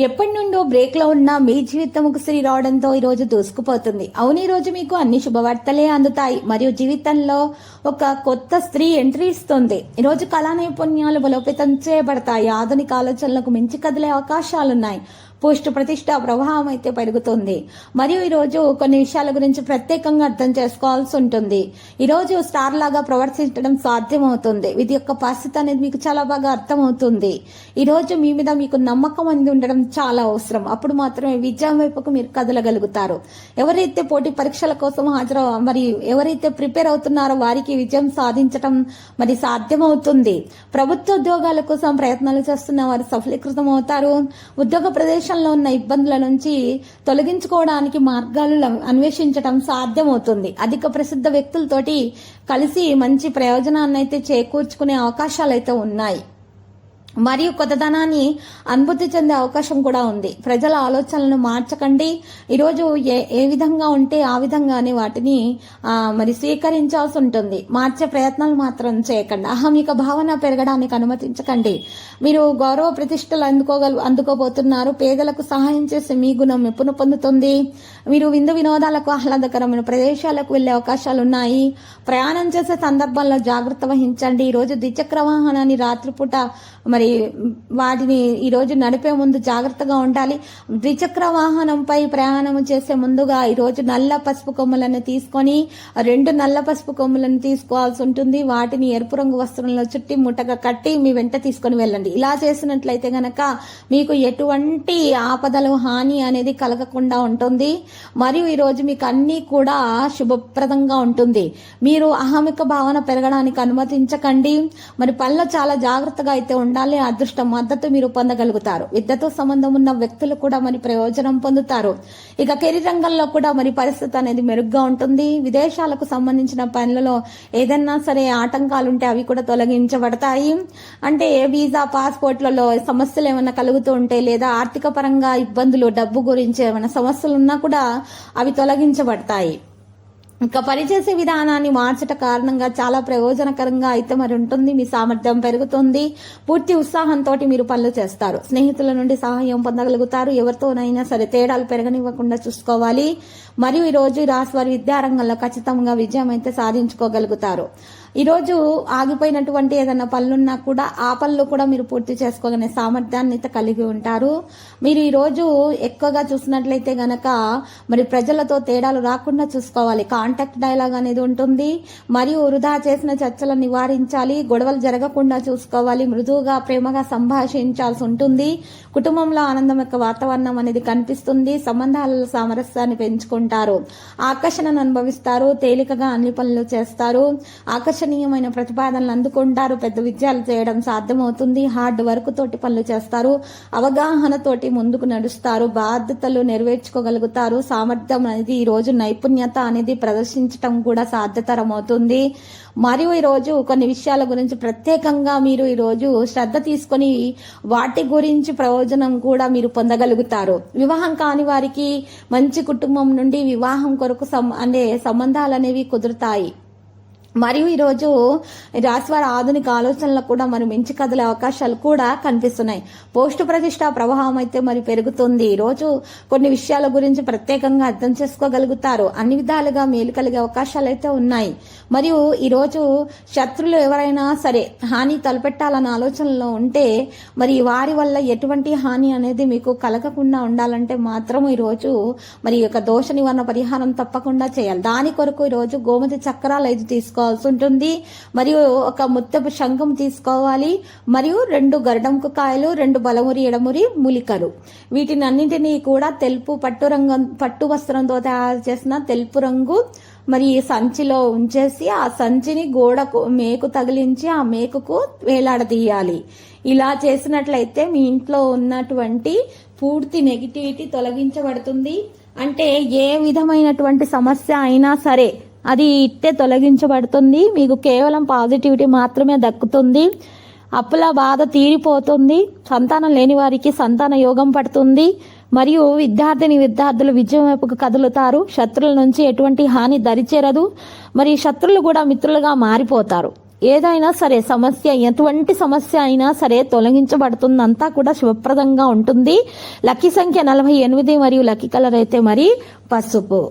ఎప్పటి నుండో బ్రేక్లో ఉన్న మీ జీవితం శ్రీ రావడంతో ఈరోజు దూసుకుపోతుంది. అవును ఈ రోజు మీకు అన్ని శుభవార్తలే అందుతాయి. మరియు జీవితంలో ఒక కొత్త స్త్రీ ఎంట్రీ ఇస్తుంది. ఈరోజు కళా నైపుణ్యాలు బలోపేతం చేయబడతాయి. ఆధునిక ఆలోచనలకు మించి కదిలే అవకాశాలున్నాయి. పోస్ట్ ప్రతిష్ట ప్రభావం అయితే పెరుగుతుంది. మరియు ఈరోజు కొన్ని విషయాల గురించి ప్రత్యేకంగా అర్థం చేసుకోవాల్సి ఉంటుంది. ఈరోజు స్టార్ లాగా ప్రవర్తించడం సాధ్యమవుతుంది. ఇది యొక్క పరిస్థితి అనేది మీకు చాలా బాగా అర్థమవుతుంది. ఈరోజు మీ మీద మీకు నమ్మకం అనేది ఉండడం చాలా అవసరం. అప్పుడు మాత్రమే విజయం వైపుకు మీరు కదలగలుగుతారు. ఎవరైతే పోటీ పరీక్షల కోసం హాజరు మరి ఎవరైతే ప్రిపేర్ అవుతున్నారో వారికి విజయం సాధించడం మరి సాధ్యమవుతుంది. ప్రభుత్వ ఉద్యోగాల కోసం ప్రయత్నాలు చేస్తున్న వారు సఫలీకృతం అవుతారు ఉద్యోగ ప్రదేశంలో ఉన్న ఇబ్బందుల నుంచి తొలగించుకోవడానికి మార్గాలు అన్వేషించటం అన్వేషించడం సాధ్యమవుతుంది. అధిక ప్రసిద్ధ వ్యక్తులతోటి కలిసి మంచి ప్రయోజనాన్ని అయితే చేకూర్చుకునే అవకాశాలు అయితే ఉన్నాయి. మరియు కొత్తదనాన్ని అనుభూతి చెందే అవకాశం కూడా ఉంది. ప్రజల ఆలోచనలను మార్చకండి. ఈరోజు ఏ ఏ విధంగా ఉంటే ఆ విధంగానే వాటిని మరి స్వీకరించాల్సి ఉంటుంది. మార్చే ప్రయత్నాలు మాత్రం చేయకండి. అహమిక భావన పెరగడానికి అనుమతించకండి. మీరు గౌరవ ప్రతిష్టలు అందుకోగల అందుకోబోతున్నారు. పేదలకు సహాయం చేసే మీ గుణం మెప్పును పొందుతుంది. మీరు విందు వినోదాలకు ఆహ్లాదకరమైన ప్రదేశాలకు వెళ్ళే అవకాశాలు ఉన్నాయి. ప్రయాణం చేసే సందర్భంలో జాగ్రత్త వహించండి. ఈరోజు ద్విచక్ర వాహనాన్ని రాత్రిపూట మరి మరి వాటిని ఈరోజు నడిపే ముందు జాగ్రత్తగా ఉండాలి. ద్విచక్ర వాహనంపై ప్రయాణం చేసే ముందుగా ఈరోజు నల్ల పసుపు కొమ్ములను తీసుకొని రెండు నల్ల పసుపు కొమ్ములను తీసుకోవాల్సి ఉంటుంది. వాటిని ఎరుపు రంగు వస్త్రంలో చుట్టి ముట్టగా కట్టి మీ వెంట తీసుకొని వెళ్ళండి. ఇలా చేసినట్లయితే గనక మీకు ఎటువంటి ఆపదలు హాని అనేది కలగకుండా ఉంటుంది. మరియు ఈరోజు మీకు అన్నీ కూడా శుభప్రదంగా ఉంటుంది. మీరు అహమిక భావన పెరగడానికి అనుమతించకండి. మరి పనిలో చాలా జాగ్రత్తగా అయితే ఉండాలి. అదృష్టం మద్దతు మీరు పొందగలుగుతారు. విద్యతో సంబంధం ఉన్న వ్యక్తులు కూడా మరి ప్రయోజనం పొందుతారు. ఇక కెరీర్ రంగంలో కూడా మరి పరిస్థితి అనేది మెరుగ్గా ఉంటుంది. విదేశాలకు సంబంధించిన పనులలో ఏదన్నా సరే ఆటంకాలు ఉంటే అవి కూడా తొలగించబడతాయి. అంటే వీసా పాస్పోర్ట్లలో సమస్యలు ఏమైనా కలుగుతూ ఉంటే లేదా ఆర్థిక పరంగా ఇబ్బందులు డబ్బు గురించి ఏమైనా సమస్యలు ఉన్నా కూడా అవి తొలగించబడతాయి. ఇంకా పనిచేసే విధానాన్ని మార్చట కారణంగా చాలా ప్రయోజనకరంగా అయితే మరి ఉంటుంది. మీ సామర్థ్యం పెరుగుతుంది. పూర్తి ఉత్సాహంతో మీరు పనులు చేస్తారు. స్నేహితుల నుండి సహాయం పొందగలుగుతారు. ఎవరితోనైనా సరే తేడాలు పెరగనివ్వకుండా చూసుకోవాలి. మరియు ఈ రోజు రాశి వారి విద్యారంగంలో ఖచ్చితంగా విజయం అయితే సాధించుకోగలుగుతారు. ఈరోజు ఆగిపోయినటువంటి ఏదైనా పనులున్నా కూడా ఆ పనులు కూడా మీరు పూర్తి చేసుకోగలిగే సామర్థ్యాన్ని కలిగి ఉంటారు. మీరు ఈరోజు ఎక్కువగా చూసినట్లయితే గనక మరి ప్రజలతో తేడాలు రాకుండా చూసుకోవాలి. కాంటాక్ట్ డైలాగ్ అనేది ఉంటుంది. మరియు వృధా చేసిన చర్చలను నివారించాలి. గొడవలు జరగకుండా చూసుకోవాలి. మృదువుగా ప్రేమగా సంభాషించాల్సి ఉంటుంది. కుటుంబంలో ఆనందం యొక్క వాతావరణం అనేది కనిపిస్తుంది. సంబంధాల సామరస్యాన్ని పెంచుకుంటారు. ఆకర్షణను అనుభవిస్తారు. తేలికగా అన్ని పనులు చేస్తారు. ఆకర్షణీయమైన ప్రతిపాదనలు అందుకుంటారు. పెద్ద విజయాలు చేయడం సాధ్యమవుతుంది. హార్డ్ వర్క్ తోటి పనులు చేస్తారు. అవగాహనతోటి ముందుకు నడుస్తారు. బాధ్యతలు నెరవేర్చుకోగలుగుతారు. సామర్థ్యం అనేది ఈ రోజు నైపుణ్యత అనేది ప్రదర్శించడం కూడా సాధ్యతరం అవుతుంది మరియు ఈ రోజు కొన్ని విషయాల గురించి ప్రత్యేకంగా మీరు ఈరోజు శ్రద్ధ తీసుకొని వాటి గురించి ప్రయోజనం కూడా మీరు పొందగలుగుతారు. వివాహం కాని వారికి మంచి కుటుంబం నుండి వివాహం కొరకు సం- అంటే సంబంధాలు అనేవి కుదురుతాయి. మరియు ఈరోజు రాశివారి ఆధునిక ఆలోచనలకు కూడా మరి మించి కదిలే అవకాశాలు కూడా కనిపిస్తున్నాయి. పోస్టు ప్రతిష్ట ప్రభావం అయితే మరి పెరుగుతుంది. ఈరోజు కొన్ని విషయాల గురించి ప్రత్యేకంగా అర్థం చేసుకోగలుగుతారు. అన్ని విధాలుగా మేలు కలిగే అవకాశాలు అయితే ఉన్నాయి. మరియు ఈరోజు శత్రులు ఎవరైనా సరే హాని తలపెట్టాలన్న ఆలోచనలో ఉంటే మరి వారి వల్ల ఎటువంటి హాని అనేది మీకు కలగకుండా ఉండాలంటే మాత్రం ఈరోజు మరి యొక్క దోష నివారణ పరిహారం తప్పకుండా చేయాలి. దాని కొరకు ఈరోజు గోమతి చక్రాలు ఐదు తీసుకోవాల్సి ఉంటుంది. మరియు ఒక ముత్తపు శంఖం తీసుకోవాలి. మరియు రెండు గరడంకు కాయలు రెండు బలమురి ఎడమురి మూలికలు. వీటిని అన్నింటినీ కూడా తెలుపు పట్టు రంగం పట్టు వస్త్రంతో తయారు చేసిన తెలుపు రంగు మరి ఈ సంచిలో ఉంచేసి ఆ సంచిని గోడకు మేకు తగిలించి ఆ మేకుకు వేలాడదీయాలి. ఇలా చేసినట్లయితే మీ ఇంట్లో ఉన్నటువంటి పూర్తి నెగిటివిటీ తొలగించబడుతుంది. అంటే ఏ విధమైనటువంటి సమస్య అయినా సరే అది ఇట్టే తొలగించబడుతుంది. మీకు కేవలం పాజిటివిటీ మాత్రమే దక్కుతుంది. అప్పుల బాధ తీరిపోతుంది. సంతానం లేని వారికి సంతాన యోగం పడుతుంది. మరియు విద్యార్థిని విద్యార్థులు విజయం వైపుకు కదులుతారు. శత్రుల నుంచి ఎటువంటి హాని దరిచేరదు. మరి శత్రులు కూడా మిత్రులుగా మారిపోతారు. ఏదైనా సరే సమస్య ఎటువంటి సమస్య అయినా సరే తొలగించబడుతుంది అంతా కూడా శుభప్రదంగా ఉంటుంది. లక్కీ సంఖ్య నలభై ఎనిమిది మరియు లక్కీ కలర్ అయితే మరి పసుపు.